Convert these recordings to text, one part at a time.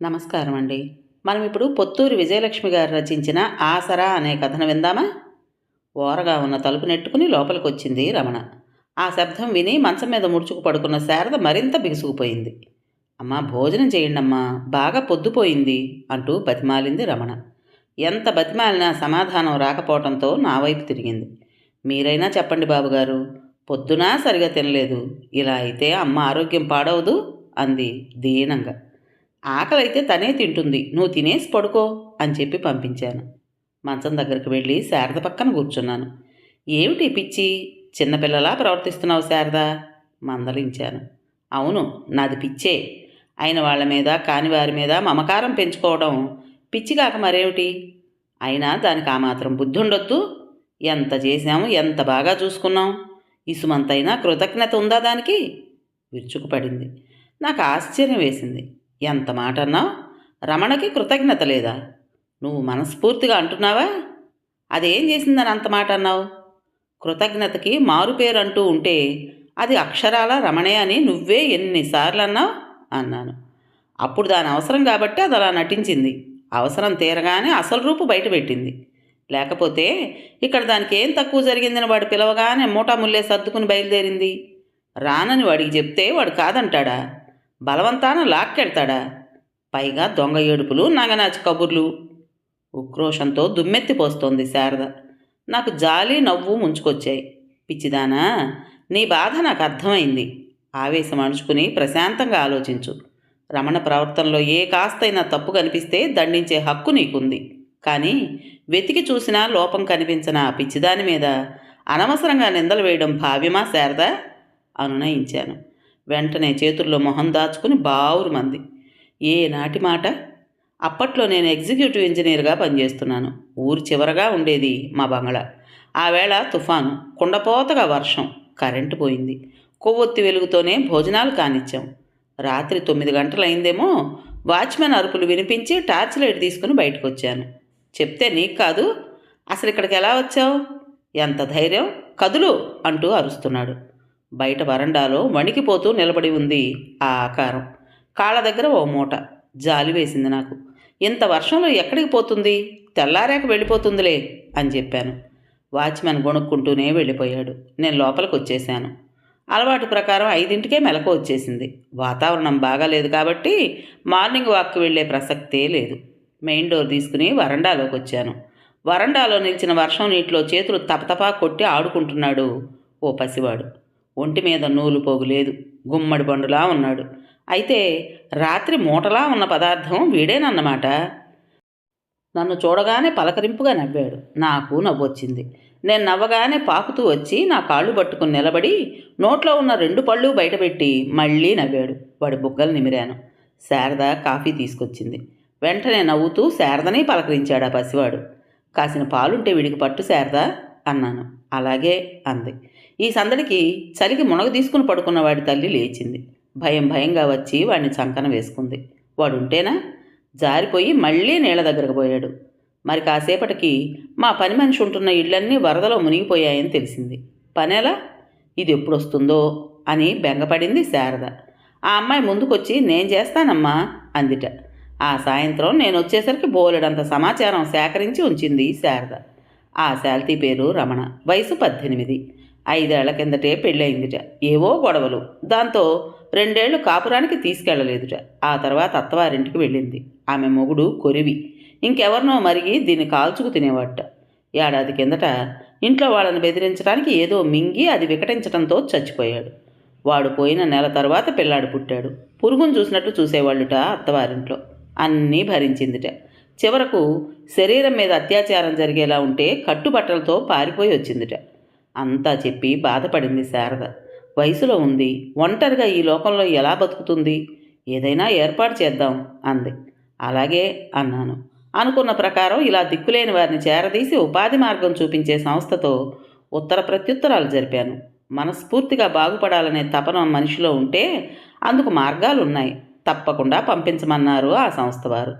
నమస్కారం అండి మనం ఇప్పుడు పొత్తూరి విజయలక్ష్మి గారు రచించిన ఆసరా అనే కథను విందామా? ఓరగా ఉన్న తలుపు నెట్టుకుని లోపలికి వచ్చింది రమణ. ఆ శబ్దం విని మంచం మీద ముడుచుకు పడుకున్న శారద మరింత బిగుసుకుపోయింది. అమ్మా భోజనం చేయండమ్మా బాగా పొద్దుపోయింది అంటూ బతిమాలింది రమణ. ఎంత బతిమాలినా సమాధానం రాకపోవడంతో నా వైపు తిరిగింది. మీరైనా చెప్పండి బాబుగారు పొద్దునా సరిగా తినలేదు ఇలా అయితే అమ్మ ఆరోగ్యం పాడవదు అంది దీనంగా. ఆకలైతే తనే తింటుంది. నువ్వు తినేసి పడుకో అని చెప్పి పంపించాను. మంచం దగ్గరికి వెళ్ళి శారద పక్కన కూర్చున్నాను. ఏమిటి పిచ్చి? చిన్నపిల్లలా ప్రవర్తిస్తున్నావు శారద? మందలించాను. అవును నాది పిచ్చే. అయిన వాళ్ళ మీద కాని వారి మీద మమకారం పెంచుకోవడం పిచ్చి కాక మరేమిటి? అయినా దానికి ఆ మాత్రం బుద్ధి ఉండొద్దు ఎంత చేశాము ఎంత బాగా చూసుకున్నాం. ఇసుమంతైనా కృతజ్ఞత ఉందా దానికి? విరుచుకుపడింది. నాకు ఆశ్చర్యం వేసింది. ఎంత మాట అన్నావు రమణకి కృతజ్ఞత లేదా? నువ్వు మనస్ఫూర్తిగా అంటున్నావా? అదేం చేసిందని అంత మాట అన్నావు? కృతజ్ఞతకి మారు పేరు అంటూ ఉంటే అది అక్షరాల రమణే అని నువ్వే ఎన్నిసార్లు అన్నావు? అన్నాను. అప్పుడు దాని అవసరం కాబట్టి అది అలా నటించింది. అవసరం తీరగానే అసలు రూపు బయటపెట్టింది లేకపోతే ఇక్కడ దానికి ఏం తక్కువ జరిగిందని వాడు పిలవగానే మూటా ముల్లే సర్దుకుని బయలుదేరింది? రానని వాడికి చెప్తే వాడు కాదంటాడా? బలవంతాన లాక్కెడతాడా? పైగా దొంగ ఏడుపులు నగనాచి కబుర్లు. ఉక్రోషంతో దుమ్మెత్తిపోస్తోంది శారద. నాకు జాలి నవ్వు ముంచుకొచ్చాయి. పిచ్చిదానా నీ బాధ నాకు అర్థమైంది. ఆవేశం అణుచుకుని ప్రశాంతంగా ఆలోచించు. రమణ ప్రవర్తనలో ఏ కాస్తైనా తప్పు కనిపిస్తే దండించే హక్కు నీకుంది. కానీ వెతికి చూసినా లోపం కనిపించిన ఆ పిచ్చిదాని మీద అనవసరంగా నిందలు వేయడం భావ్యమా శారదా? అనునయించాను. వెంటనే చేతుల్లో మొహం దాచుకుని బావురు మంది. ఏ నాటి మాట? అప్పట్లో నేను ఎగ్జిక్యూటివ్ ఇంజనీర్గా పనిచేస్తున్నాను. ఊరు చివరగా ఉండేది మా బంగళ ఆవేళ తుఫాను కుండపోతగా వర్షం కరెంటు పోయింది. కొవ్వొత్తి వెలుగుతోనే భోజనాలు కానిచ్చాం. రాత్రి తొమ్మిది గంటలైందేమో వాచ్మెన్ అరుపులు వినిపించి టార్చ్ లైట్ తీసుకుని బయటకు వచ్చాను చెప్తే నీకు కాదు అసలు ఇక్కడికి ఎలా వచ్చావు? ఎంత ధైర్యం? కదులు అంటూ అరుస్తున్నాడు. బయట వరండాలో వణికిపోతూ నిలబడి ఉంది ఆ ఆకారం. కాళ్ళ దగ్గర ఓ మూట. జాలి వేసింది నాకు. ఇంత వర్షంలో ఎక్కడికి పోతుంది? తెల్లారాక వెళ్ళిపోతుందిలే అని చెప్పాను. వాచ్మెన్ గొణుక్కుంటూనే వెళ్ళిపోయాడు. నేను లోపలికి వచ్చేసాను. అలవాటు ప్రకారం ఐదింటికే మెలకు వచ్చేసింది. వాతావరణం బాగాలేదు కాబట్టి మార్నింగ్ వాక్కి వెళ్ళే ప్రసక్తే లేదు. మెయిన్ డోర్ తీసుకుని వరండాలోకి వచ్చాను. వరండాలో నిలిచిన వర్షం నీటిలో చేతులు తపతపా కొట్టి ఆడుకుంటున్నాడు ఓ పసివాడు. ఒంటి మీద నూలు పోగులేదు. గుమ్మడి పండులా ఉన్నాడు. అయితే రాత్రి మూటలా ఉన్న పదార్థం వీడేనన్నమాట నన్ను చూడగానే పలకరింపుగా నవ్వాడు. నాకు నవ్వొచ్చింది. నేను నవ్వగానే పాకుతూ వచ్చి నా కాళ్ళు పట్టుకుని నిలబడి నోట్లో ఉన్న రెండు పళ్ళు బయటపెట్టి మళ్ళీ నవ్వాడు. వాడి బుగ్గలు నిమిరాను. శారద కాఫీ తీసుకొచ్చింది. వెంటనే నవ్వుతూ శారదని పలకరించాడు ఆ పసివాడు. కాసిన పాలుంటే వీడికి పట్టు శారద అన్నాను. అలాగే అంది. ఈ సందడికి చలికి మునగ తీసుకుని పడుకున్న వాడి తల్లి లేచింది. భయం భయంగా వచ్చి వాడిని చంకన వేసుకుంది. వాడు ఉంటేనా జారిపోయి మళ్ళీ నీళ్ళ దగ్గరకు పోయాడు. మరి కాసేపటికి మా పని మనిషి ఉంటున్న ఇళ్ళన్నీ వరదలో మునిగిపోయాయని తెలిసింది. పనేలా? ఇది ఎప్పుడొస్తుందో అని బెంగపడింది శారద. ఆ అమ్మాయి ముందుకొచ్చి నేను చేస్తానమ్మా అందిట. ఆ సాయంత్రం నేను వచ్చేసరికి బోలెడంత సమాచారం సేకరించి ఉంచింది శారద. ఆ శాల్తీ పేరు రమణ. వయసు పద్దెనిమిది. ఐదేళ్ళ కిందటే పెళ్ళయిందిట. ఏవో గొడవలు. దాంతో రెండేళ్ళు కాపురానికి తీసుకెళ్ళలేదుట. ఆ తర్వాత అత్తవారింటికి వెళ్ళింది. ఆమె మొగుడు కొరివి. ఇంకెవరినో మరిగి దీన్ని కాల్చుకు తినేవాట ఏడాది కిందట ఇంట్లో వాళ్ళని బెదిరించడానికి ఏదో మింగి అది వికటించడంతో చచ్చిపోయాడు. వాడు పోయిన నెల తర్వాత పిల్లాడు పుట్టాడు. పురుగును చూసినట్టు చూసేవాళ్ళుట అత్తవారింట్లో. అన్నీ భరించిందిట. చివరకు శరీరం మీద అత్యాచారం జరిగేలా ఉంటే కట్టుబట్టలతో పారిపోయి వచ్చిందిట. అంతా చెప్పి బాధపడింది శారద. వయసులో ఉంది. ఒంటరిగా ఈ లోకంలో ఎలా బతుకుతుంది? ఏదైనా ఏర్పాటు చేద్దాం అంది. అలాగే అన్నాను. అనుకున్న ప్రకారం ఇలా దిక్కులేని వారిని చేరదీసి ఉపాధి మార్గం చూపించే సంస్థతో ఉత్తర ప్రత్యుత్తరాలు జరిపాను. మనస్ఫూర్తిగా బాగుపడాలనే తపన మనిషిలో ఉంటే అందుకు మార్గాలు ఉన్నాయి తప్పకుండా పంపించమన్నారు ఆ సంస్థ వారు.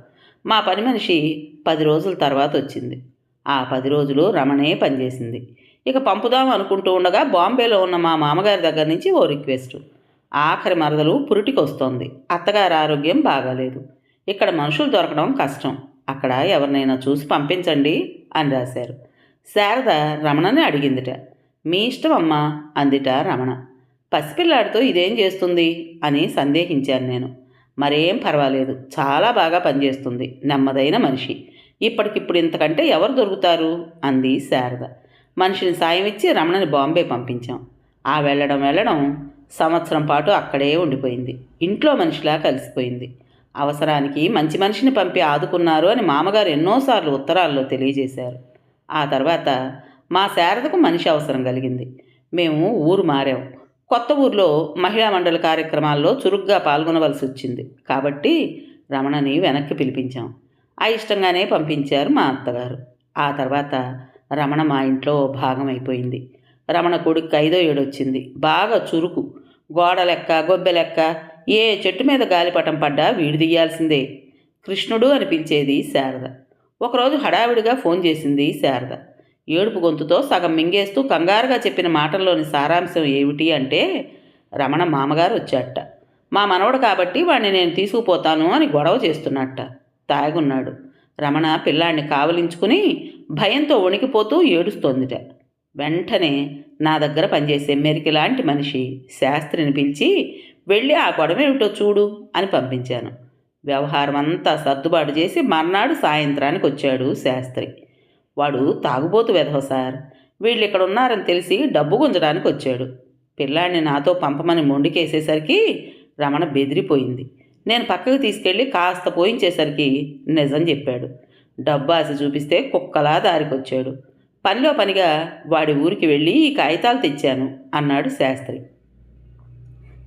మా పని మనిషి పది రోజుల తర్వాత వచ్చింది. ఆ పది రోజులు రమణే పనిచేసింది. ఇక పంపుదాం అనుకుంటూ ఉండగా బాంబేలో ఉన్న మా మామగారి దగ్గర నుంచి ఓ రిక్వెస్ట్. ఆఖరి మరదలు పురిటికొస్తోంది. అత్తగారి ఆరోగ్యం బాగాలేదు. ఇక్కడ మనుషులు దొరకడం కష్టం. అక్కడ ఎవరినైనా చూసి పంపించండి అని రాశారు. శారద రమణని అడిగిందిట. మీ ఇష్టం అమ్మా అందిట రమణ. పసిపిల్లాడితో ఇదేం చేస్తుంది? అని సందేహించాను నేను. మరేం పర్వాలేదు. చాలా బాగా పనిచేస్తుంది. నెమ్మదైన మనిషి. ఇప్పటికిప్పుడు ఇంతకంటే ఎవరు దొరుకుతారు? అంది శారద. మనిషిని సాయం ఇచ్చి రమణని బాంబే పంపించాం. ఆ వెళ్ళడం వెళ్ళడం సంవత్సరం పాటు అక్కడే ఉండిపోయింది. ఇంట్లో మనిషిలా కలిసిపోయింది. అవసరానికి మంచి మనిషిని పంపి ఆదుకున్నారు అని మామగారు ఎన్నోసార్లు ఉత్తరాల్లో తెలియజేశారు. ఆ తర్వాత మా శారదకు మనిషి అవసరం కలిగింది. మేము ఊరు మారాం. కొత్త ఊర్లో మహిళా మండలి కార్యక్రమాల్లో చురుగ్గా పాల్గొనవలసి వచ్చింది. కాబట్టి రమణని వెనక్కి పిలిపించాం. అయిష్టంగానే పంపించారు మా అత్తగారు. ఆ తర్వాత రమణ మా ఇంట్లో భాగం అయిపోయింది రమణ కొడుకు ఐదో ఏడొచ్చింది. బాగా చురుకు. గోడ లెక్క గొబ్బె లెక్క ఏ చెట్టు మీద గాలిపటం పడ్డా వీడి దియ్యాల్సిందే కృష్ణుడు అనిపించేది శారద. ఒకరోజు హడావిడిగా ఫోన్ చేసింది శారద. ఏడుపు గొంతుతో సగం మింగేస్తూ కంగారుగా చెప్పిన మాటల్లోని సారాంశం ఏమిటి అంటే రమణ మామగారు వచ్చాట మా మనవడు కాబట్టి వాడిని నేను తీసుకుపోతాను అని గొడవ చేస్తున్నట్ట. తాగున్నాడు. రమణ పిల్లాడిని కావలించుకుని భయంతో వణికిపోతూ ఏడుస్తోందిట. వెంటనే నా దగ్గర పనిచేసే మెరికి లాంటి మనిషి శాస్త్రిని పిలిచి వెళ్ళి ఆ గొడవ ఏమిటో చూడు అని పంపించాను. వ్యవహారం అంతా సర్దుబాటు చేసి మర్నాడు సాయంత్రానికి వచ్చాడు శాస్త్రి. వాడు తాగుబోతు వెధవ సార్. వీళ్ళు ఇక్కడ ఉన్నారని తెలిసి డబ్బు గుంజడానికి వచ్చాడు. పిల్లాడిని నాతో పంపమని మొండికేసేసరికి రమణ బెదిరిపోయింది. నేను పక్కకు తీసుకెళ్ళి కాస్త పోయించేసరికి నిజం చెప్పాడు. డబ్బు ఆశ చూపిస్తే కుక్కలా దారికొచ్చాడు. పనిలో పనిగా వాడి ఊరికి వెళ్ళి ఈ కాగితాలు తెచ్చాను అన్నాడు శాస్త్రి.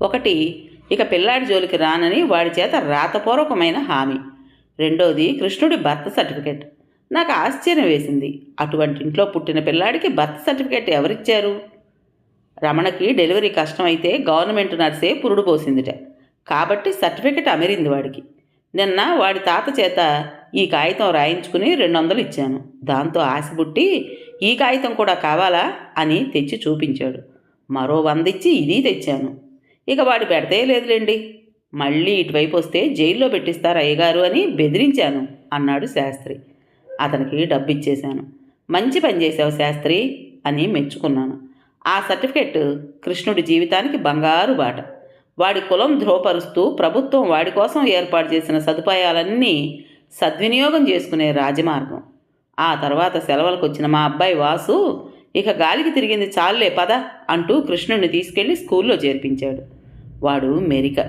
ఒకటి ఇక పిల్లాడి జోలికి రానని వాడి చేత రాతపూర్వకమైన హామీ. రెండోది కృష్ణుడి భర్త సర్టిఫికెట్. నాకు ఆశ్చర్యం వేసింది. అటువంటి ఇంట్లో పుట్టిన పిల్లాడికి భర్త సర్టిఫికేట్ ఎవరిచ్చారు? రమణకి డెలివరీ కష్టమైతే గవర్నమెంట్ నర్సే పురుడు పోసిందిట. కాబట్టి సర్టిఫికెట్ అమెరింది వాడికి. నిన్న వాడి తాత చేత ఈ కాగితం రాయించుకుని రెండు వందలు ఇచ్చాను. దాంతో ఆశ పుట్టి ఈ కాగితం కూడా కావాలా? అని తెచ్చి చూపించాడు. మరో వంద ఇచ్చి ఇది తెచ్చాను. ఇక వాడు పెడితే లేదులేండి. మళ్ళీ ఇటువైపు వస్తే జైల్లో పెట్టిస్తారు అయ్యగారు అని బెదిరించాను అన్నాడు శాస్త్రి. అతనికి డబ్బు ఇచ్చేశాను మంచి పని చేశావు శాస్త్రి అని మెచ్చుకున్నాను. ఆ సర్టిఫికెట్ కృష్ణుడి జీవితానికి బంగారు బాట. వాడి కులం ధ్రువపరుస్తూ ప్రభుత్వం వాడి కోసం ఏర్పాటు చేసిన సదుపాయాలన్నీ సద్వినియోగం చేసుకునే రాజమార్గం. ఆ తర్వాత సెలవులకు వచ్చిన మా అబ్బాయి వాసు ఇక గాలికి తిరిగింది చాలే పద అంటూ కృష్ణుడిని తీసుకెళ్ళి స్కూల్లో చేర్పించాడు. వాడు మెరిక.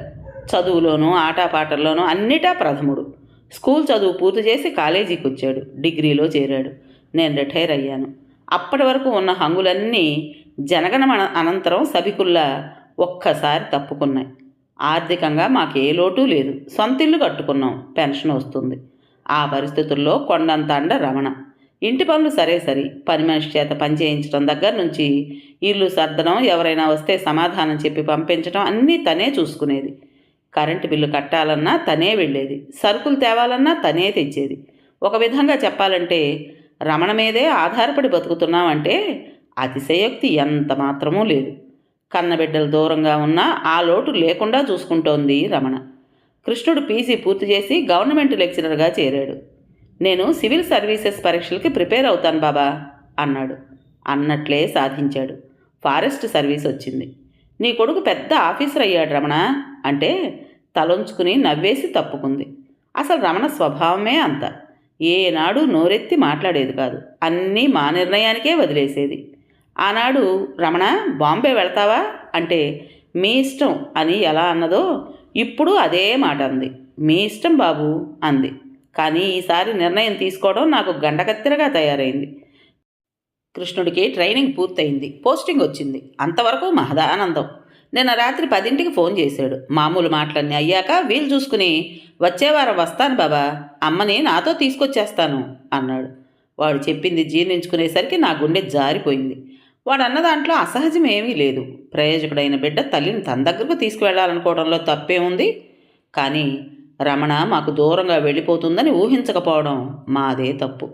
చదువులోనూ ఆటపాటల్లోనూ అన్నిటా ప్రథముడు. స్కూల్ చదువు పూర్తి చేసి కాలేజీకి వచ్చాడు డిగ్రీలో చేరాడు. నేను రిటైర్ అయ్యాను. అప్పటి వరకు ఉన్న హంగులన్నీ జనగణమన అనంతరం సభికుల్లా ఒక్కసారి తప్పుకున్నాయి. ఆర్థికంగా మాకే లోటు లేదు. సొంతిల్లు కట్టుకున్నాం. పెన్షన్ వస్తుంది. ఆ పరిస్థితుల్లో కొండంత అండ రమణ. ఇంటి పనులు సరే సరి. పని మనిషి చేత పని చేయించడం దగ్గర నుంచి ఇల్లు సర్దడం ఎవరైనా వస్తే సమాధానం చెప్పి పంపించడం అన్నీ తనే చూసుకునేది. కరెంటు బిల్లు కట్టాలన్నా తనే వెళ్ళేది. సరుకులు తేవాలన్నా తనే తెచ్చేది. ఒక విధంగా చెప్పాలంటే రమణ మీదే ఆధారపడి బతుకుతున్నామంటే అతిశయోక్తి ఎంత మాత్రమూ లేదు. కన్నబిడ్డలు దూరంగా ఉన్నా ఆ లోటు లేకుండా చూసుకుంటోంది రమణ. కృష్ణుడు పీజీ పూర్తి చేసి గవర్నమెంట్ లెక్చరర్గా చేరాడు. నేను సివిల్ సర్వీసెస్ పరీక్షలకి ప్రిపేర్ అవుతాను బాబా అన్నాడు. అన్నట్లే సాధించాడు. ఫారెస్ట్ సర్వీస్ వచ్చింది. నీ కొడుకు పెద్ద ఆఫీసర్ అయ్యాడు రమణ అంటే తలొంచుకుని నవ్వేసి తప్పుకుంది. అసలు రమణ స్వభావమే అంత. ఏనాడు నోరెత్తి మాట్లాడేది కాదు. అన్నీ మా నిర్ణయానికే వదిలేసేది. ఆనాడు రమణ బాంబే వెళ్తావా? అంటే మీ ఇష్టం అని ఎలా అన్నదో ఇప్పుడు అదే మాట అంది. మీ ఇష్టం బాబు అంది. కానీ ఈసారి నిర్ణయం తీసుకోవడం నాకు గండకత్తెరగా తయారైంది. కృష్ణుడికి ట్రైనింగ్ పూర్తయింది. పోస్టింగ్ వచ్చింది. అంతవరకు మహదానందం. నిన్న రాత్రి పదింటికి ఫోన్ చేశాడు. మామూలు మాటలన్నీ అయ్యాక వీలు చూసుకుని వచ్చేవారం వస్తాను బాబా. అమ్మని నాతో తీసుకొచ్చేస్తాను అన్నాడు. వాడు చెప్పింది జీర్ణించుకునేసరికి నా గుండె జారిపోయింది. వాడు అన్న దాంట్లో అసహజం ఏమీ లేదు. ప్రయోజకుడైన బిడ్డ తల్లిని తన దగ్గరకు తీసుకువెళ్ళాలనుకోవడంలో తప్పే ఉంది. కానీ రమణ మాకు దూరంగా వెళ్ళిపోతుందని ఊహించకపోవడం మాదే తప్పు.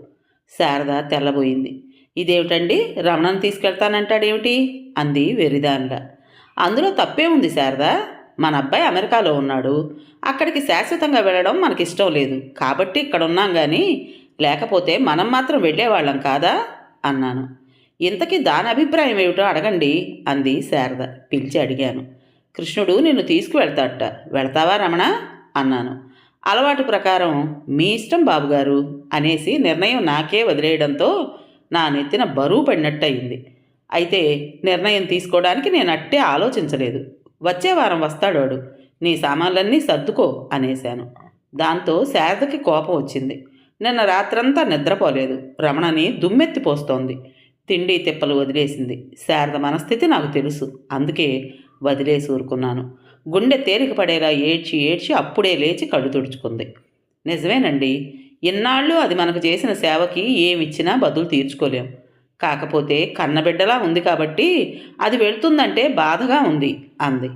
శారద తెల్లబోయింది. ఇదేమిటండి? రమణను తీసుకెళ్తానంటాడేమిటి? అంది వెరిదాన్గా అందులో తప్పే ఉంది శారదా. మన అబ్బాయి అమెరికాలో ఉన్నాడు. అక్కడికి శాశ్వతంగా వెళ్ళడం మనకిష్టం లేదు. కాబట్టి ఇక్కడ ఉన్నాం కానీ లేకపోతే మనం మాత్రం వెళ్ళేవాళ్ళం కాదా? అన్నాను. ఇంతకీ దాని అభిప్రాయం ఏమిటో అడగండి అంది శారద. పిలిచి అడిగాను. కృష్ణుడు నిన్ను తీసుకువెళ్తాడట. వెళ్తావా రమణ? అన్నాను. అలవాటు ప్రకారం మీ ఇష్టం బాబుగారు అనేసి నిర్ణయం నాకే వదిలేయడంతో నా నెత్తిన బరువు పడినట్టయింది. అయితే నిర్ణయం తీసుకోవడానికి నేను అట్టే ఆలోచించలేదు. వచ్చే వారం వస్తాడోడు నీ సామాన్లన్నీ సర్దుకో అనేశాను. దాంతో శారదకి కోపం వచ్చింది. నిన్న రాత్రంతా నిద్రపోలేదు. రమణని దుమ్మెత్తిపోస్తోంది తిండి తిప్పలు వదిలేసింది. శారద మనస్థితి నాకు తెలుసు. అందుకే వదిలేసి ఊరుకున్నాను. గుండె తేలిక పడేలా ఏడ్చి ఏడ్చి అప్పుడే లేచి కళ్ళు తుడుచుకుంది. నిజమేనండి. ఇన్నాళ్ళు అది మనకు చేసిన సేవకి ఏమిచ్చినా బదులు తీర్చుకోలేం. కాకపోతే కన్నబిడ్డలా ఉంది కాబట్టి అది వెళ్తుందంటే బాధగా ఉంది అంది.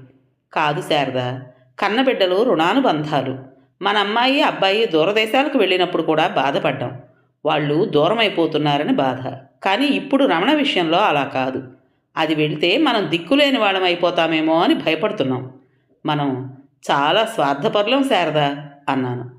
కాదు శారద. కన్నబిడ్డలు రుణానుబంధాలు. మన అమ్మాయి అబ్బాయి దూరదేశాలకు వెళ్ళినప్పుడు కూడా బాధపడ్డాం. వాళ్ళు దూరం అయిపోతున్నారని బాధ. కానీ ఇప్పుడు రమణ విషయంలో అలా కాదు. అది వెళితే మనం దిక్కులేని వాళ్ళం అయిపోతామేమో అని భయపడుతున్నాం. మనం చాలా స్వార్థపరులం శారదా అన్నాను.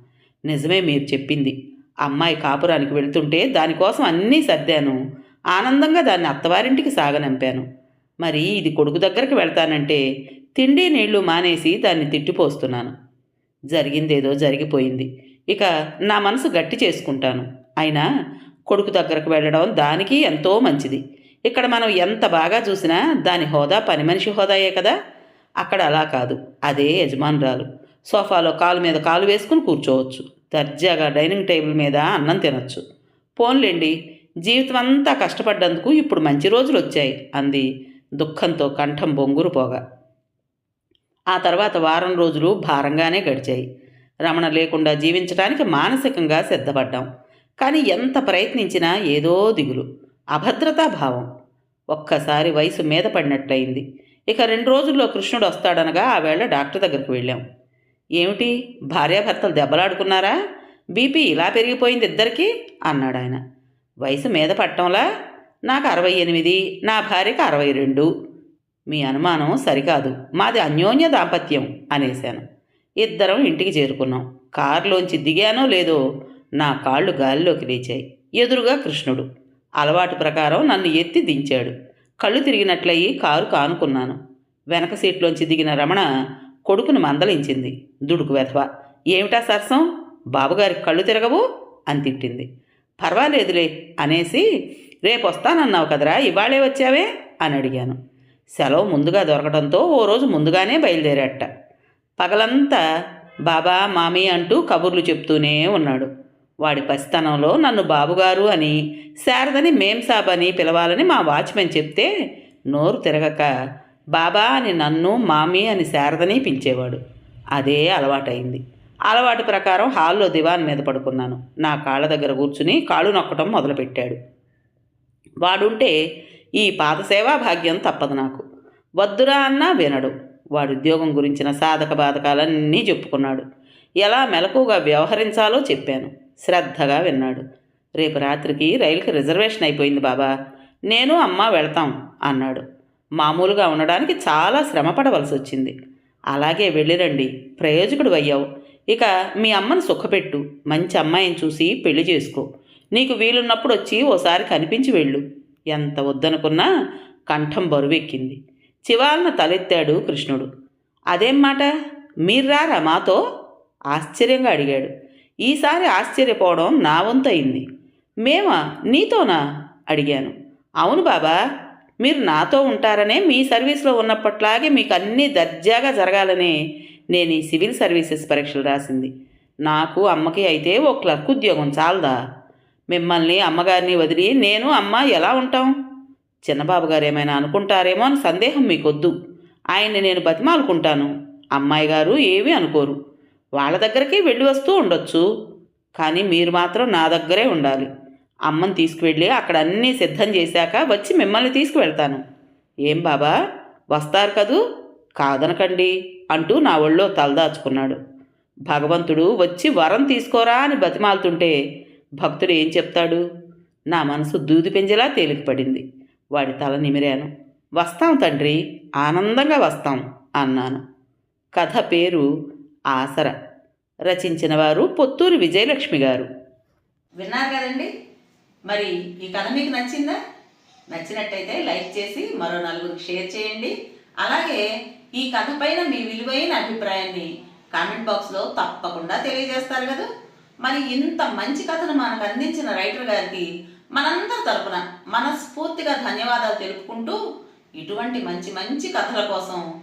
నిజమే మీరు చెప్పింది. అమ్మాయి కాపురానికి వెళ్తుంటే దానికోసం అన్నీ సర్దాను. ఆనందంగా దాన్ని అత్తవారింటికి సాగనంపాను. మరి ఇది కొడుకు దగ్గరికి వెళ్తానంటే తిండి నీళ్ళు మానేసి దాన్ని తిట్టిపోస్తున్నాను. జరిగిందేదో జరిగిపోయింది. ఇక నా మనసు గట్టి చేసుకుంటాను. అయినా కొడుకు దగ్గరకు వెళ్ళడం దానికి ఎంతో మంచిది. ఇక్కడ మనం ఎంత బాగా చూసినా దాని హోదా పని మనిషి హోదాయే కదా? అక్కడ అలా కాదు. అదే యజమానురాలు. సోఫాలో కాలు మీద కాలు వేసుకుని కూర్చోవచ్చు. దర్జాగా డైనింగ్ టేబుల్ మీద అన్నం తినొచ్చు. పోన్లేండి జీవితం అంతా కష్టపడ్డందుకు ఇప్పుడు మంచి రోజులు వచ్చాయి అంది దుఃఖంతో కంఠం బొంగురు పోగా. ఆ తర్వాత వారం రోజులు భారంగానే గడిచాయి. రమణ లేకుండా జీవించడానికి మానసికంగా సిద్ధపడ్డాం. కానీ ఎంత ప్రయత్నించినా ఏదో దిగులు. అభద్రతా భావం. ఒక్కసారి వయసు మీద పడినట్లయింది ఇక రెండు రోజుల్లో కృష్ణుడు వస్తాడనగా ఆ వేళ డాక్టర్ దగ్గరికి వెళ్ళాం. ఏమిటి? భార్యాభర్తలు దెబ్బలాడుకున్నారా? బీపీ ఇలా పెరిగిపోయింది ఇద్దరికీ? అన్నాడు ఆయన. వయసు మీద పట్టంలా? నాకు అరవై ఎనిమిది నా భార్యకి అరవై రెండు. మీ అనుమానం సరికాదు. మాది అన్యోన్య దాంపత్యం అనేశాను. ఇద్దరం ఇంటికి చేరుకున్నాం. కారులోంచి దిగానో లేదో నా కాళ్ళు గాలిలోకి లేచాయి. ఎదురుగా కృష్ణుడు. అలవాటు ప్రకారం నన్ను ఎత్తి దించాడు. కళ్ళు తిరిగినట్లయి కారు కానుకున్నాను. వెనక సీట్లోంచి దిగిన రమణ కొడుకును మందలించింది. దుడుకు వెధవ. ఏమిటా సరసం? బాబుగారికి కళ్ళు తిరగవు? అని తిట్టింది. పర్వాలేదులే అనేసి రేపు వస్తానన్నావు కదరా ఇవాళే వచ్చావే? అని అడిగాను. సెలవు ముందుగా దొరకడంతో ఓ రోజు ముందుగానే బయలుదేరాట పగలంతా బాబా మామీ అంటూ కబుర్లు చెప్తూనే ఉన్నాడు. వాడి పసితనంలో నన్ను బాబుగారు అని శారదని మేం సాబ్ అని పిలవాలని మా వాచ్మెన్ చెప్తే నోరు తిరగక బాబా అని నన్ను మామీ అని శారదని పిలిచేవాడు. అదే అలవాటైంది అలవాటు ప్రకారం హాల్లో దివాన్ మీద పడుకున్నాను. నా కాళ్ళ దగ్గర కూర్చుని కాళ్ళు నొక్కటం మొదలుపెట్టాడు. వాడుంటే ఈ పాదసేవా భాగ్యం తప్పదు నాకు. వద్దురా అన్నా వినడు. వాడు ఉద్యోగం గురించిన సాధక బాధకాలన్నీ చెప్పుకున్నాడు. ఎలా మెలకుగా వ్యవహరించాలో చెప్పాను. శ్రద్ధగా విన్నాడు. రేపు రాత్రికి రైలుకి రిజర్వేషన్ అయిపోయింది బాబా. నేను అమ్మ వెళ్తాం అన్నాడు. మామూలుగా ఉండడానికి చాలా శ్రమ పడవలసి వచ్చింది. అలాగే వెళ్ళిరండి. ప్రయోజకుడు అయ్యావు. ఇక మీ అమ్మను సుఖపెట్టు. మంచి అమ్మాయిని చూసి పెళ్ళి చేసుకో. నీకు వీలున్నప్పుడు వచ్చి ఓసారి కనిపించి వెళ్ళు. ఎంత వద్దనుకున్నా కంఠం బరువెక్కింది. చివాలన తలెత్తాడు కృష్ణుడు. అదేం మాట? మీర్రారా మాతో? ఆశ్చర్యంగా అడిగాడు. ఈసారి ఆశ్చర్యపోవడం నా వంతయింది మేమా? నీతోనా? అడిగాను. అవును బాబా మీరు నాతో ఉంటారనే మీ సర్వీస్లో ఉన్నప్పట్లాగే మీకు అన్నీ దర్జాగా జరగాలనే నేను ఈ సివిల్ సర్వీసెస్ పరీక్షలు రాసింది. నాకు అమ్మకి అయితే ఓ క్లర్క్ ఉద్యోగం చాలదా? మిమ్మల్ని అమ్మగారిని వదిలి నేను అమ్మ ఎలా ఉంటాం? చిన్నబాబు గారు ఏమైనా అనుకుంటారేమో అని సందేహం మీకొద్దు. ఆయన్ని నేను బతిమాలుకుంటాను. అమ్మాయి గారు ఏమీ అనుకోరు. వాళ్ళ దగ్గరికి వెళ్ళి వస్తూ ఉండొచ్చు. కానీ మీరు మాత్రం నా దగ్గరే ఉండాలి. అమ్మని తీసుకువెళ్ళి అక్కడ అన్నీ సిద్ధం చేశాక వచ్చి మిమ్మల్ని తీసుకువెళ్తాను. ఏం బాబా? వస్తారు కదూ? కాదనకండి అంటూ నా ఒళ్ళో తలదాచుకున్నాడు భగవంతుడు వచ్చి వరం తీసుకోరా అని బతిమాలుతుంటే భక్తుడు ఏం చెప్తాడు? నా మనసు దూది పెంజలా తేలికపడింది. వాడి తల నిమిరాను. వస్తాం తండ్రి ఆనందంగా వస్తాం అన్నాను. కథ పేరు ఆసర. రచించిన వారు పొత్తూరు విజయలక్ష్మి గారు. విన్నారు కదండి? మరి ఈ కథ మీకు నచ్చిందా? నచ్చినట్టయితే లైక్ చేసి మరో నలుగురికి షేర్ చేయండి. అలాగే ఈ కథ పైన మీ విలువైన అభిప్రాయాన్ని కామెంట్ బాక్స్లో తప్పకుండా తెలియజేస్తారు కదా? మరి ఇంత మంచి కథను మనకు అందించిన రైటర్ గారికి మనందరి తరపున మనస్ఫూర్తిగా ధన్యవాదాలు తెలుపుకుంటూ ఇటువంటి మంచి మంచి కథల కోసం